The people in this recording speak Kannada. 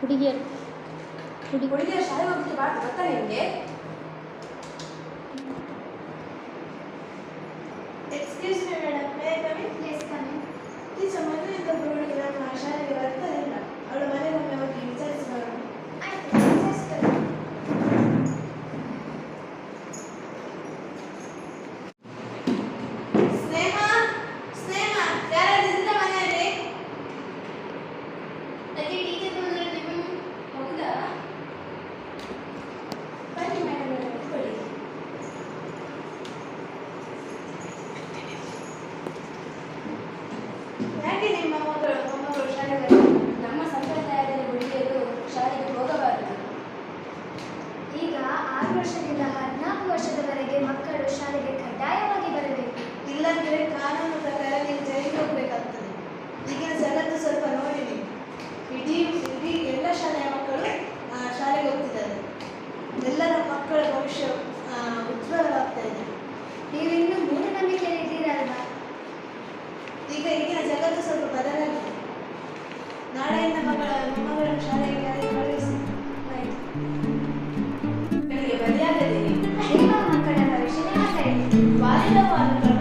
ಹುಡುಗಿಯರು ಹುಡುಗಿ ಹುಡುಗಿಯರು ಶಾಲೆಗೆ ಹೋಗ್ಲಿಕ್ಕೆ ಬಾರ್ದು ಗೊತ್ತಾ ನಿಮಗೆ. ವರ್ಷದಿಂದ ಹದಿನಾಲ್ಕು ವರ್ಷದವರೆಗೆ ಮಕ್ಕಳು ಶಾಲೆಗೆ ಕಡ್ಡಾಯವಾಗಿ ಬರಬೇಕು. ಇಲ್ಲಂದ್ರೆ ಕಾನೂನು quase da